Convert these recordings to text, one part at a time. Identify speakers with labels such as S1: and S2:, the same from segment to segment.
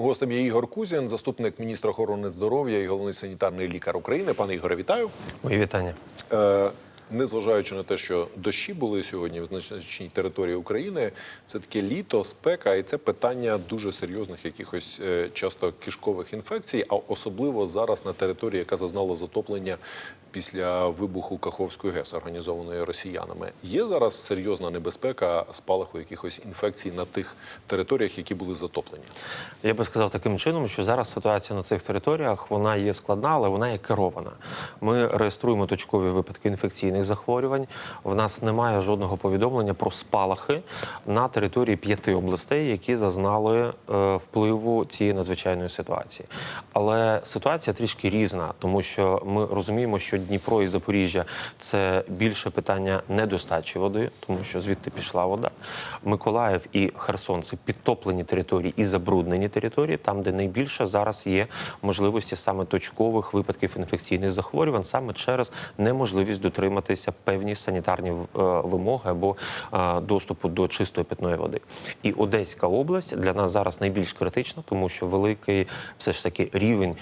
S1: Гостем є Ігор Кузін, заступник міністра охорони здоров'я і головний санітарний лікар України. Пане Ігоре, вітаю.
S2: Мої вітання.
S1: Е, Незважаючи на те, що дощі були сьогодні в значній території України, це таке літо, спека, і це питання дуже серйозних якихось е, часто кишкових інфекцій, а особливо зараз на території, яка зазнала затоплення після вибуху Каховської ГЕС, організованої росіянами. Є зараз серйозна небезпека спалаху якихось інфекцій на тих територіях, які були затоплені.
S2: Я би сказав таким чином, що зараз ситуація на цих територіях вона є складна, але вона є керована. Ми реєструємо точкові випадки інфекційних захворювань. В нас немає жодного повідомлення про спалахи на території п'яти областей, які зазнали е, впливу цієї надзвичайної ситуації. Але ситуація трішки різна, тому що ми розуміємо, що Дніпро і Запоріжжя це більше питання недостачі води, тому що звідти пішла вода. Миколаїв і Херсон це підтоплені території і забруднені території, там, де найбільше зараз є можливості саме точкових випадків інфекційних захворювань, саме через неможливість дотриматися певні санітарні е, вимоги або е, доступу до чистої питної води. І Одеська область для нас зараз найбільш критична, тому що великий все ж таки рівень е,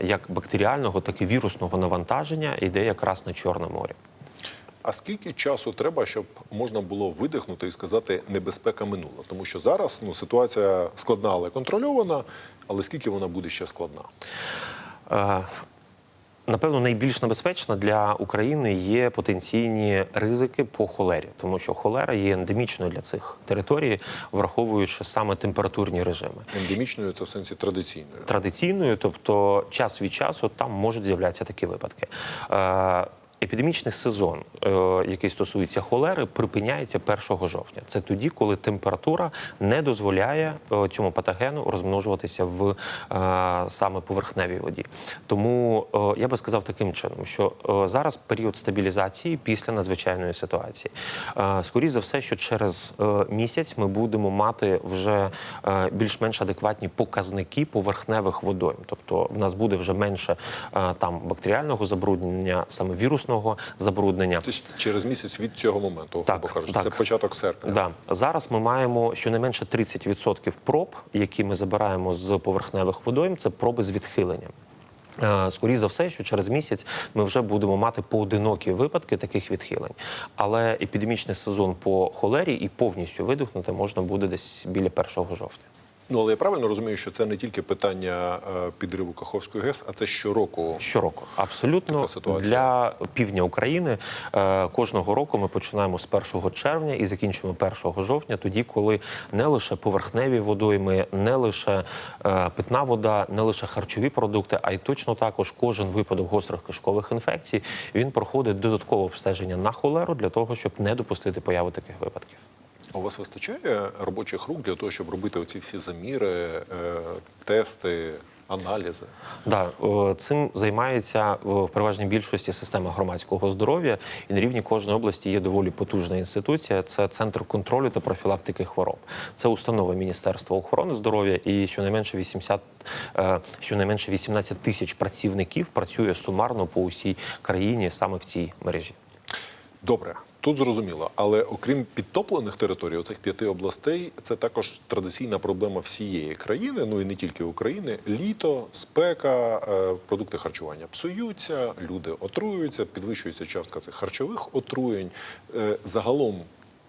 S2: як бактеріального, так і вірусного навантаження йде якраз на Чорне море.
S1: А скільки часу треба, щоб можна було видихнути і сказати, небезпека минула? Тому що зараз ну ситуація складна, але контрольована. Але скільки вона буде ще складна?
S2: Е, Напевно, найбільш небезпечно для України є потенційні ризики по холері, тому що холера є ендемічною для цих територій, враховуючи саме температурні режими.
S1: Ендемічною це в сенсі традиційною.
S2: Традиційною, тобто час від часу там можуть з'являтися такі випадки. Епідемічний сезон, е, який стосується холери, припиняється 1 жовтня. Це тоді, коли температура не дозволяє е, цьому патогену розмножуватися в е, саме поверхневій воді. Тому я би сказав таким чином, що зараз період стабілізації після надзвичайної ситуації. Скоріше за все, що через місяць ми будемо мати вже більш-менш адекватні показники поверхневих водойм. Тобто в нас буде вже менше там бактеріального забруднення, саме вірусного забруднення.
S1: Це через місяць від цього моменту,
S2: Так,
S1: грубо кажучи.
S2: так.
S1: Це початок серпня.
S2: Да. Зараз ми маємо щонайменше 30% проб, які ми забираємо з поверхневих водойм, це проби з відхиленням. Е, Скоріше за все, що через місяць ми вже будемо мати поодинокі випадки таких відхилень. Але епідемічний сезон по холері і повністю видихнути можна буде десь біля 1 жовтня.
S1: Ну але я правильно розумію, що це не тільки питання е, підриву Каховської ГЕС, а це щороку.
S2: Щороку абсолютно
S1: Така ситуація.
S2: для півдня України е, кожного року ми починаємо з 1 червня і закінчуємо 1 жовтня, тоді, коли не лише поверхневі водойми, не лише е, питна вода, не лише харчові продукти, а й точно також кожен випадок гострих кишкових інфекцій він проходить додаткове обстеження на холеру для того, щоб не допустити появи таких випадків.
S1: У вас вистачає робочих рук для того, щоб робити оці всі заміри, е, тести, аналізи?
S2: Да, цим займається в переважній більшості система громадського здоров'я, і на рівні кожної області є доволі потужна інституція. Це центр контролю та профілактики хвороб. Це установа Міністерства охорони здоров'я, і щонайменше 80, е, щонайменше 18 тисяч працівників працює сумарно по усій країні саме в цій мережі.
S1: Добре, тут зрозуміло. Але окрім підтоплених територій, оцих п'яти областей, це також традиційна проблема всієї країни, ну і не тільки України. Літо, спека, е, продукти харчування псуються, люди отруюються, підвищується частка цих харчових отруєнь. Е, Загалом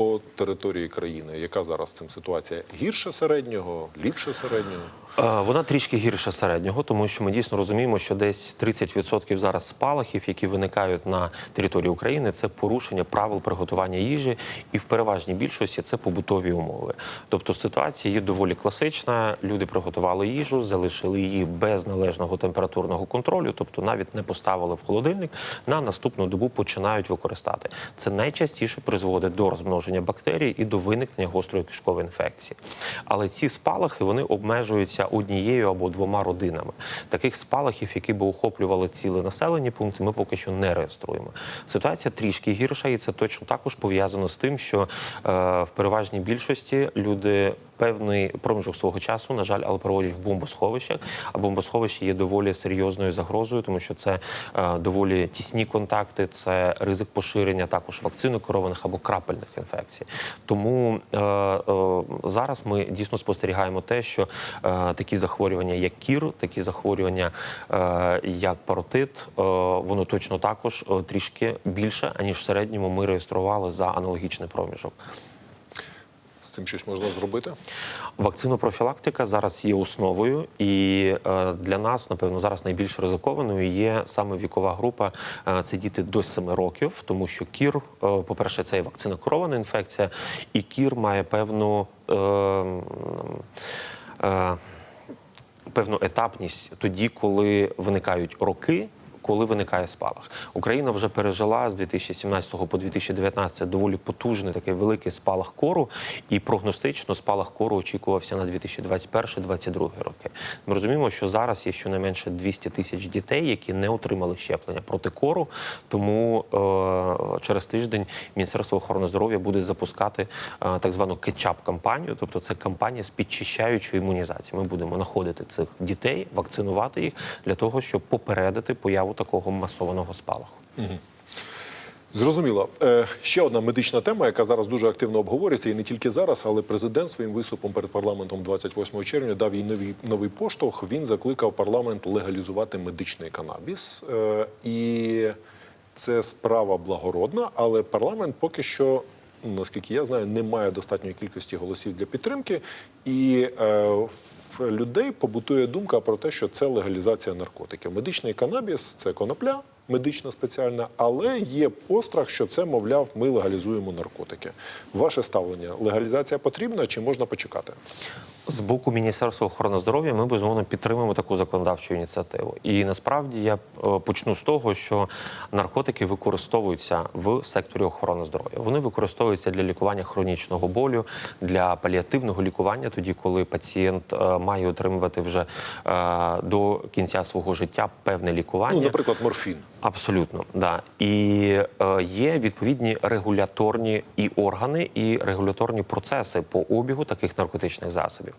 S1: по території країни, яка зараз цим ситуація? Гірше середнього, ліпше середнього?
S2: Е, Вона трішки гірше середнього, тому що ми дійсно розуміємо, що десь 30% зараз спалахів, які виникають на території України, це порушення правил приготування їжі, і в переважній більшості це побутові умови. Тобто ситуація є доволі класична. Люди приготували їжу, залишили її без належного температурного контролю, тобто навіть не поставили в холодильник. На наступну добу починають використати. Це найчастіше призводить до розмноження бактерій і до виникнення гострої кишкової інфекції. Але ці спалахи вони обмежуються однією або двома родинами. Таких спалахів, які би охоплювали ціле населені пункти, ми поки що не реєструємо. Ситуація трішки гірша, і це точно також пов'язано з тим, що е, в переважній більшості люди певний проміжок свого часу, на жаль, але проводять в бомбосховищах. А бомбосховище є доволі серйозною загрозою, тому що це е, доволі тісні контакти, це ризик поширення також вакцинокерованих або крапельних інфекцій. Тому е, е, зараз ми дійсно спостерігаємо те, що е, такі захворювання, як кір, такі захворювання, е, як паротит, е, воно точно також е, трішки більше, аніж в середньому ми реєстрували за аналогічний проміжок.
S1: З цим щось можна зробити?
S2: Вакцинопрофілактика зараз є основою, і е, для нас, напевно, зараз найбільш ризикованою є саме вікова група. е, Це діти до 7 років, тому що кір, е, по-перше, це є вакцинокерована інфекція, і кір має певну. Певну етапність тоді, коли виникають роки. Коли виникає спалах, Україна вже пережила з 2017 по 2019 доволі потужний такий великий спалах кору, і прогностично спалах кору очікувався на 2021-2022 роки. Ми розуміємо, що зараз є щонайменше 200 тисяч дітей, які не отримали щеплення проти кору. Тому е- через тиждень Міністерство охорони здоров'я буде запускати е, так звану кетчап-кампанію, тобто це кампанія з підчищаючої імунізації. Ми будемо знаходити цих дітей, вакцинувати їх для того, щоб попередити появу такого масованого спалаху.
S1: Зрозуміло. Е, ще одна медична тема, яка зараз дуже активно обговорюється, і не тільки зараз, але президент своїм виступом перед парламентом 28 червня дав їй новий, новий поштовх. Він закликав парламент легалізувати медичний канабіс. Е, і це справа благородна, але парламент поки що. Наскільки я знаю, не має достатньої кількості голосів для підтримки, і е, в людей побутує думка про те, що це легалізація наркотиків. Медичний канабіс це конопля, медична спеціальна, але є пострах, що це, мовляв, ми легалізуємо наркотики. Ваше ставлення легалізація потрібна чи можна почекати?
S2: З боку Міністерства охорони здоров'я ми безумовно підтримуємо таку законодавчу ініціативу. І насправді я е, почну з того, що наркотики використовуються в секторі охорони здоров'я. Вони використовуються для лікування хронічного болю, для паліативного лікування, тоді коли пацієнт е, має отримувати вже е, до кінця свого життя певне лікування.
S1: Ну, наприклад, морфін.
S2: Абсолютно, да. І е, є відповідні регуляторні і органи, і регуляторні процеси по обігу таких наркотичних засобів.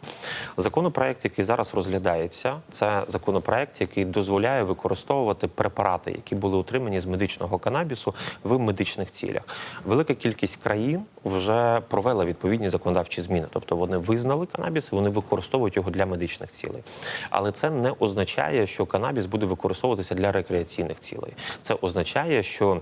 S2: Законопроект, який зараз розглядається, це законопроект, який дозволяє використовувати препарати, які були отримані з медичного канабісу в медичних цілях. Велика кількість країн вже провела відповідні законодавчі зміни, тобто вони визнали канабіс, вони використовують його для медичних цілей. Але це не означає, що канабіс буде використовуватися для рекреаційних цілей. Це означає, що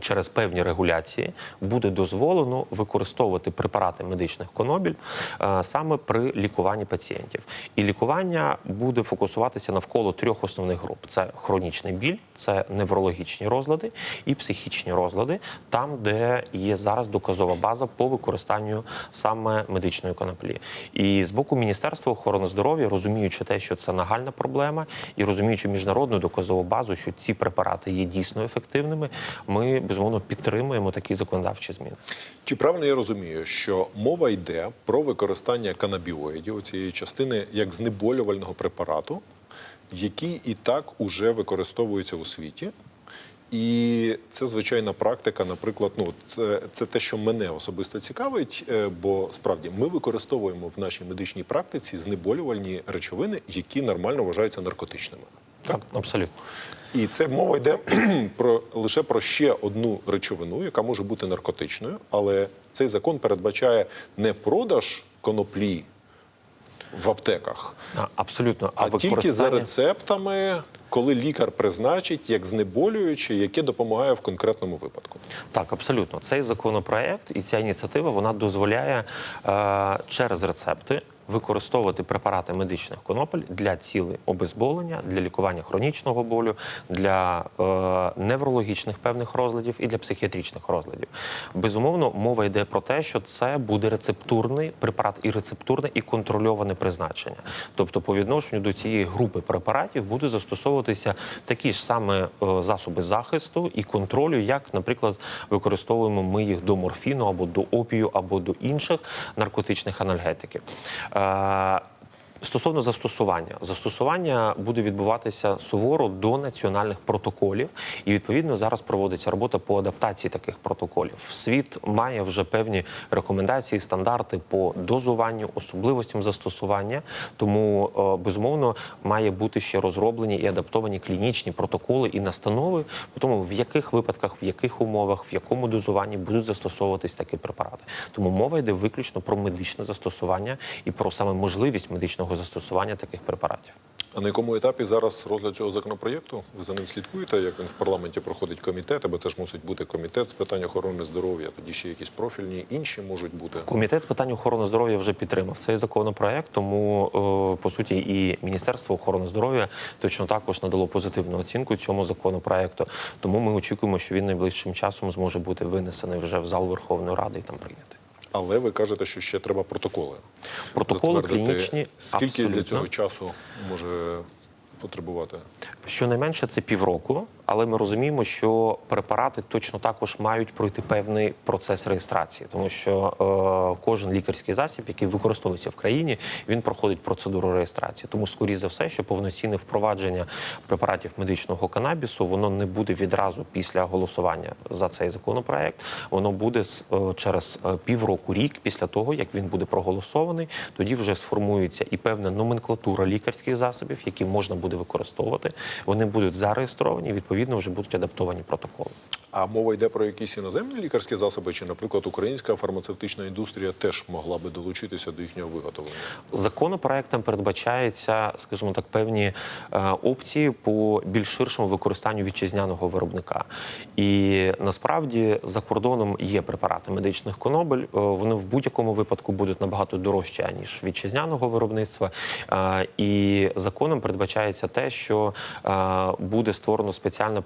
S2: Через певні регуляції буде дозволено використовувати препарати медичних конобіль е, саме при лікуванні пацієнтів. І лікування буде фокусуватися навколо трьох основних груп: це хронічний біль, це неврологічні розлади і психічні розлади, там, де є зараз доказова база по використанню саме медичної коноплі. І з боку Міністерства охорони здоров'я, розуміючи те, що це нагальна проблема, і розуміючи міжнародну доказову базу, що ці препарати є дійсно ефективними, ми безумовно підтримуємо такі законодавчі зміни.
S1: Чи правильно я розумію, що мова йде про використання канабіоїдів цієї частини як знеболювального препарату, який і так уже використовується у світі? І це звичайна практика. Наприклад, ну це, це те, що мене особисто цікавить, е, бо справді ми використовуємо в нашій медичній практиці знеболювальні речовини, які нормально вважаються наркотичними.
S2: Так, абсолютно.
S1: І це мова йде про лише про ще одну речовину, яка може бути наркотичною, але цей закон передбачає не продаж коноплі в аптеках,
S2: А, Абсолютно.
S1: а тільки за рецептами, коли лікар призначить як знеболююче, яке допомагає в конкретному випадку.
S2: Так, абсолютно. Цей законопроект і ця ініціатива вона дозволяє е, через рецепти використовувати препарати медичних конопель для цілей обезболення, для лікування хронічного болю, для е, неврологічних певних розладів і для психіатричних розладів. Безумовно, мова йде про те, що це буде рецептурний препарат і рецептурне і контрольоване призначення. Тобто, по відношенню до цієї групи препаратів буде застосовуватися такі ж саме е, засоби захисту і контролю, як, наприклад, використовуємо ми їх до морфіну або до опію, або до інших наркотичних анальгетиків. uh, Стосовно застосування, застосування буде відбуватися суворо до національних протоколів, і відповідно зараз проводиться робота по адаптації таких протоколів. Світ має вже певні рекомендації, стандарти по дозуванню, особливостям застосування. Тому е, безумовно має бути ще розроблені і адаптовані клінічні протоколи і настанови по тому, в яких випадках, в яких умовах, в якому дозуванні будуть застосовуватись такі препарати. Тому мова йде виключно про медичне застосування і про саме можливість медичного застосування таких препаратів.
S1: А на якому етапі зараз розгляд цього законопроєкту? Ви за ним слідкуєте? Як він в парламенті проходить комітет? Або це ж мусить бути комітет з питань охорони здоров'я? Тоді ще якісь профільні інші можуть бути.
S2: Комітет з питань охорони здоров'я вже підтримав цей законопроект, тому е, по суті і Міністерство охорони здоров'я точно також надало позитивну оцінку цьому законопроекту. Тому ми очікуємо, що він найближчим часом зможе бути винесений вже в зал Верховної Ради і там прийнятий.
S1: Але ви кажете, що ще треба протоколи.
S2: Протоколи
S1: затвердити.
S2: клінічні,
S1: Скільки для цього часу може потребувати?
S2: Щонайменше це півроку, але ми розуміємо, що препарати точно також мають пройти певний процес реєстрації, тому що е, кожен лікарський засіб, який використовується в країні, він проходить процедуру реєстрації. Тому, скоріше за все, що повноцінне впровадження препаратів медичного канабісу воно не буде відразу після голосування за цей законопроект. Воно буде е, через е, півроку, рік після того, як він буде проголосований. Тоді вже сформується і певна номенклатура лікарських засобів, які можна буде використовувати. Вони будуть зареєстровані, відповідно, вже будуть адаптовані протоколи.
S1: А мова йде про якісь іноземні лікарські засоби, чи, наприклад, українська фармацевтична індустрія теж могла би долучитися до їхнього виготовлення?
S2: Законопроектом передбачається, скажімо так, певні е, опції по більш ширшому використанню вітчизняного виробника. І насправді за кордоном є препарати медичних конобель. Е, Вони в будь-якому випадку будуть набагато дорожчі аніж вітчизняного виробництва. Е, І законом передбачається те, що буде створено спеціальна.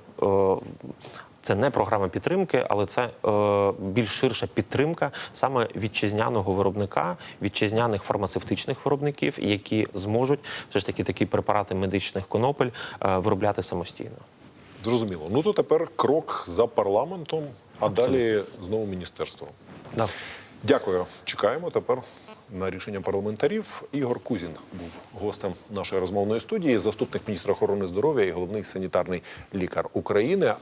S2: Це не програма підтримки, але це е, більш ширша підтримка саме вітчизняного виробника, вітчизняних фармацевтичних виробників, які зможуть все ж таки такі препарати медичних конопель е, виробляти самостійно.
S1: Зрозуміло. Ну то тепер крок за парламентом, а далі знову міністерство.
S2: Да.
S1: Дякую. Чекаємо тепер на рішення парламентарів. Ігор Кузін був гостем нашої розмовної студії, заступник міністра охорони здоров'я і головний санітарний лікар України.